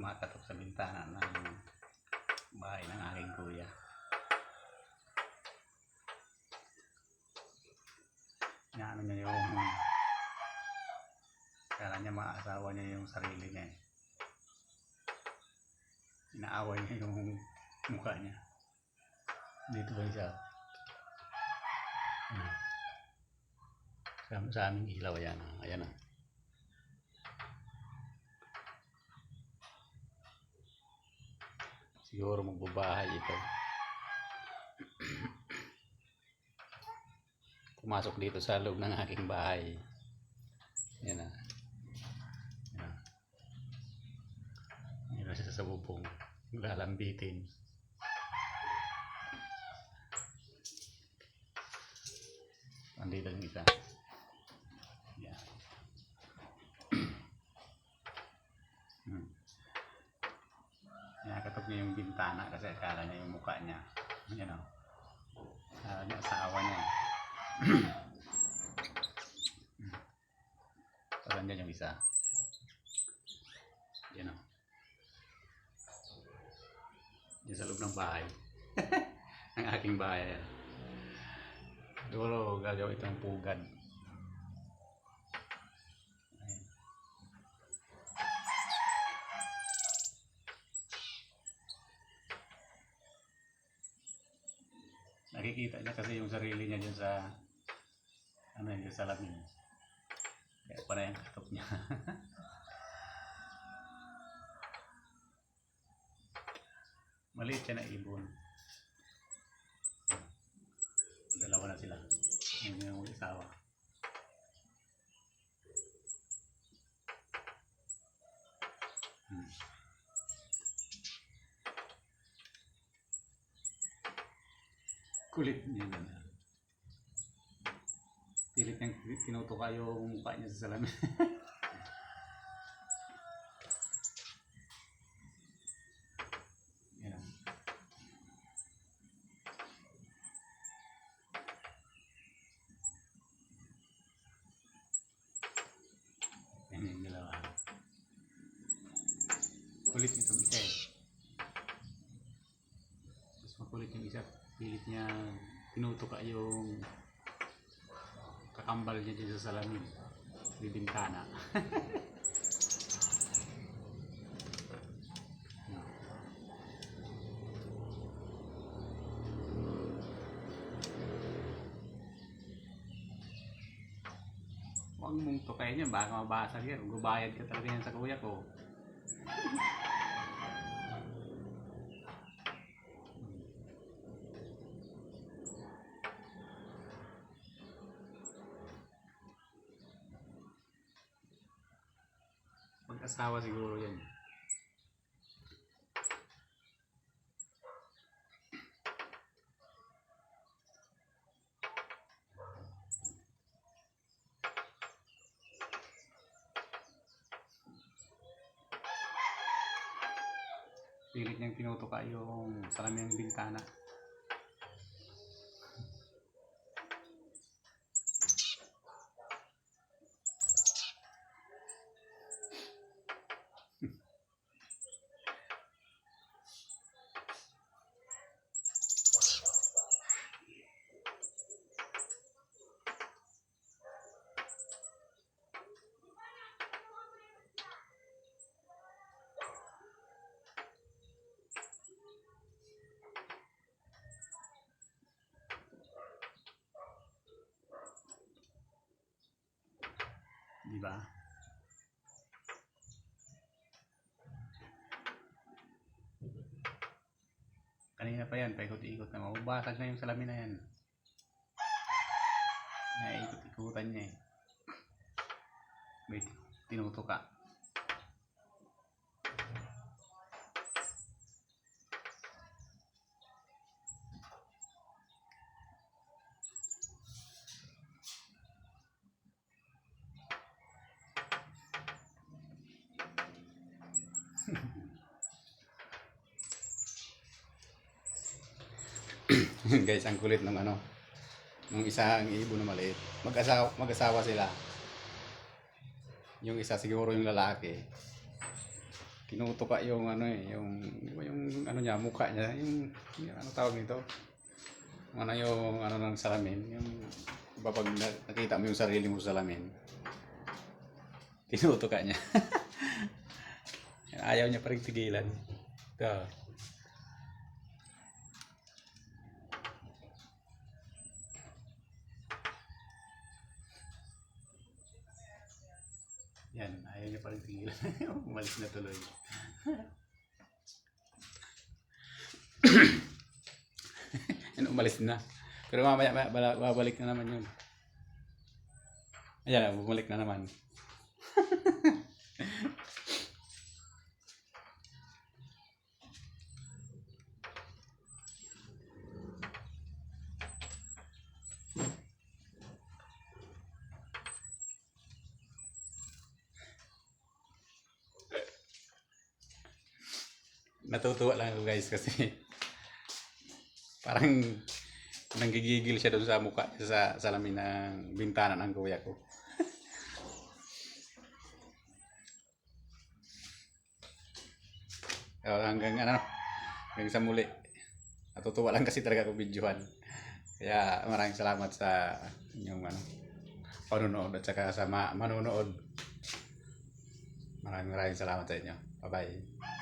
kumakatok sa bintana ng bahay ng aking kuya. Inaano niya yung kala niya maasawa niya yung sarili niya eh. Inaaway niya yung mukha niya. Dito ba siya? Hmm. Sa, sa aming ilaw yan. Ayan ah. Siguro magbabahay ito. Pumasok dito sa loob ng aking bahay. Yan na. Yan. Yan na sa bubong. Lalambitin. Andito yung isa. Yan. Hmm. Nakakatok niya yung bintana kasi akala niya yung mukha niya. Yan o. Akala niya asawa niya. Parang dyan yung isa. Yan o. Yan sa loob ng bahay. ang aking bahay. Siguro gagawin itong pugad. Nakikita niya kasi yung sarili niya dyan sa ano yun, sa salamin. Kaya para yung katok niya. Maliit siya na ibon. Dalawa na sila. Yung yung isawa. Kulit niya na. Pilit niyang tinutuka yung mukha niya sa salamin. Kulit nitong isa eh. Mas makulit yung isa. Pilit niya tinutuka yung kakambal niya dito sa salamin. May bintana. Huwag mong tukayin yan, baka mabasag yan. Gubayad ka talaga yan sa kuya ko. Pag-asawa siguro yan. Pilit niyang tinutuka yung salamin ng bintana. Di ba? Kanina pa yan, paikot-ikot na. Mababasag na yung salamin na yan. Naiikot-ikutan niya eh. May tinutuka. Guys, ang kulit ng ano. Nung isang ibon na maliit. Mag-asawa, mag-asawa sila. Yung isa siguro yung lalaki. kinutuka yung ano eh, yung, yung ano niya, mukha niya, yung, yung ano tawag nito? Ano yung ano ng salamin, yung iba pag na- nakita mo yung sarili mo sa salamin, tinutuka niya. Ayaw niya pa rin tigilan. Ito. Yan, ayaw niya pa rin tigilan. Umalis na tuloy. Yan, umalis na. Pero mamaya, babalik na naman yun. Ayan, bumalik na naman. Natutuwa lang ako guys kasi parang nanggigigil siya doon sa mukha sa salamin ng bintana ng kuya ko. Oh, hanggang ano, hanggang sa muli. Natutuwa lang kasi talaga ako videohan. Kaya maraming salamat sa inyong ano, panonood at saka sa ma- manonood. Maraming maraming salamat sa inyo. Bye-bye.